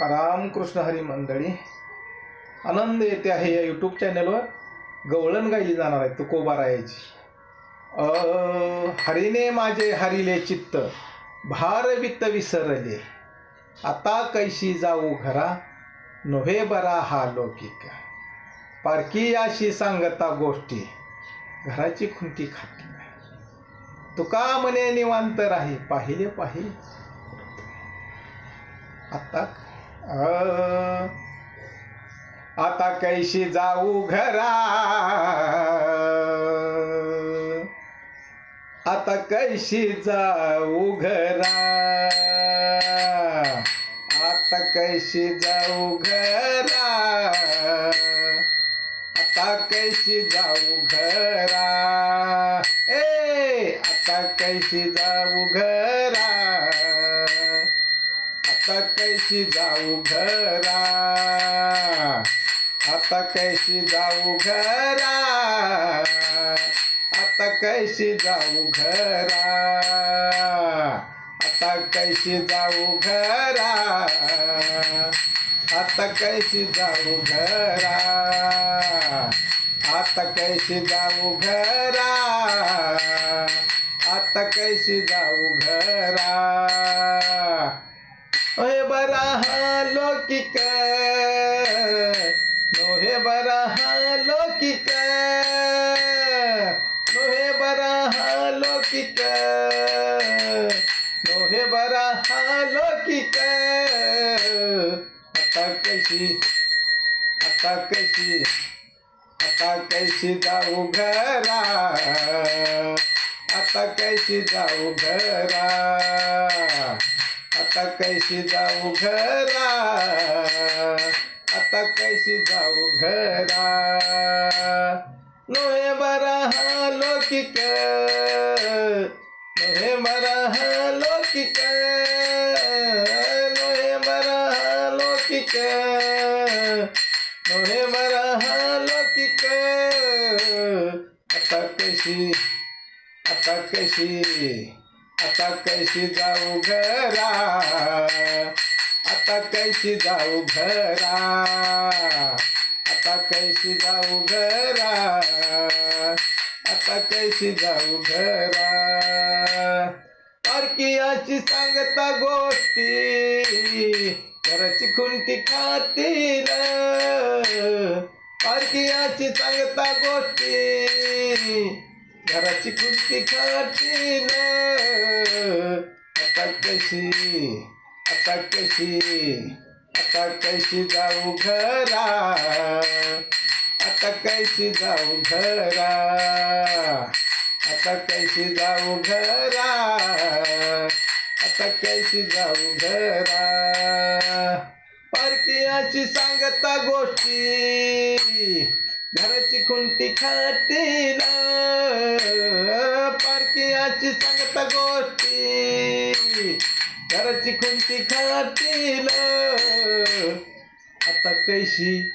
रामकृष्ण हरी मंडळी. आनंद येते आहे या यूट्यूब चॅनलवर गवळण गायली जाणार आहे तुकोबारायाची. अ हरिने माझे हरिले चित्त भार वित्त विसरले. आता कैशी जाऊ घरा नव्हे बरा हा लौकिक. पारकी अशी सांगता गोष्टी घराची खुंटी खाती तुका म्हणे निवांत राही पाहिले पाहिले. आता आता कैशी जाऊ घरा? आता कैशी जाऊ घरा? आता कैशी जाऊ घरा? आता कैशी जाऊ घरा? ए आता कैशी जाऊ घरा? आता कैशी जाऊ घरा? आता कैशी जाऊ घरा? आता कैशी जाऊ घरा? आता कैशी जाऊ घरा? आता कैशी जाऊ घरा? आता कैशी जाऊ घरा? आता कैशी जाऊ घरा? ओहे बराहा लौकिक लोहे बराहा लौकिक लोहे बराहा लौकिक लोहे बराहा लौकिक अता कैसी अता कैसी अता कैसी जाऊ घरा। अता कैसी जाऊ घरा। आता कैशी जाऊ घरा? आता कैशी जाऊ घरा? नोहे बरा हा लौकिक। नोहे बरा हा लौकिक। नोहे बरा हा लौकिक। नोहे बरा हा लौकिक। आता कशी आता कशी आता कैशी जाऊ घरा? आता कैशी जाऊ घरा? आता कैशी जाऊ घरा? आता कैशी जाऊ घरा? परकियाची सांगता गोष्टी घराची खुंटी खातील. परकियाची सांगता गोष्टी घराची खुंटी खाती आता कशी आता कशी आता कशी जाऊ घरा. आता कैशी जाऊ घरा. आता कैशी जाऊ घरा. आता कैशी जाऊ घरा. परकियाची सांगता गोष्टी. घराची खुंटी खातील परकियाची सांगता गोष्टी. घराची खुंटी खातील आता कैशी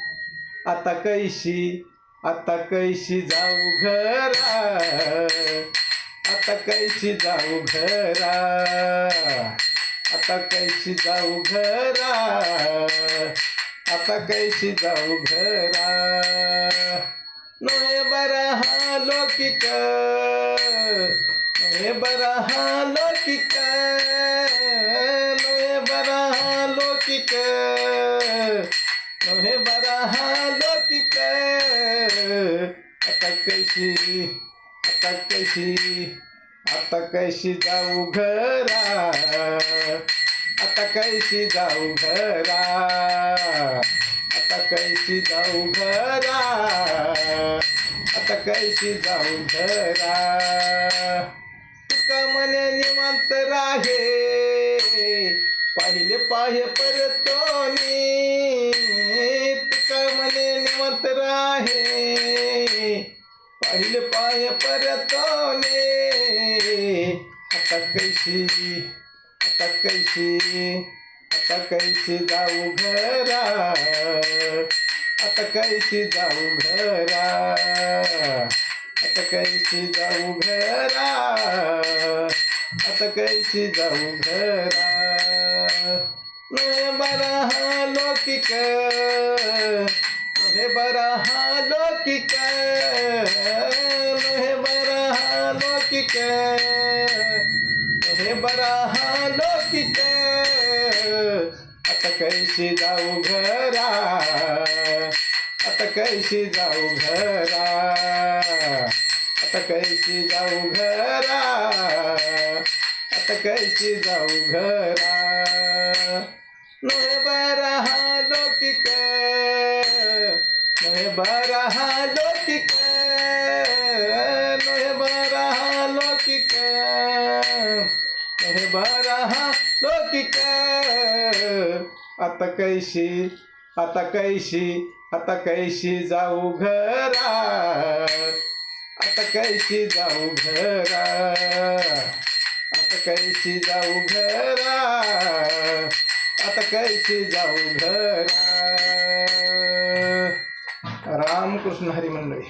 आता कैशी आता कैशी जाऊ घरा. आता कैशी जाऊ घरा. आता कैशी जाऊ घरा. आता कैशी जाऊ घरा. लौकिक लोहे बरहा लौकिक नोहे बरहा लौकिक लोहे बरहा लौकिक। आता कशी आता कैशी आता कैशी जाऊ घरा आता कशी जाऊ घरा आता कशी जाऊ घरा। आता कैशी जाऊ घरा तुका मने निवांत राहे. पाहिले पाहे परतोनी. तुका मने निवांत राहे. पाहिले पाहे परतोने. आता कैशी आता कैशी आता कैशी जाऊ घरा. आता कैसी जाऊ घरा? आता कैसी जाऊ घरा? आता कैसी जाऊ घरा? बरहा लौकिक लोहे बरहा लौकिक लोहे बरहा लौकिक लोहे बरहा लौकिक। आता कैशी जाऊ घरा? आता कैशी जाऊ घरा? आता कैशी जाऊ घरा? आता कैशी जाऊ घरा? नोहे बरा हा लोकिक नोहे बरा हा लोकिक आता कैशी आता कैशी आता कैशी जाऊ घरा आता कैशी जाऊ घरा आता कैशी जाऊ घरा आता कैशी जाऊ घरा रामकृष्ण हरी मंडळी.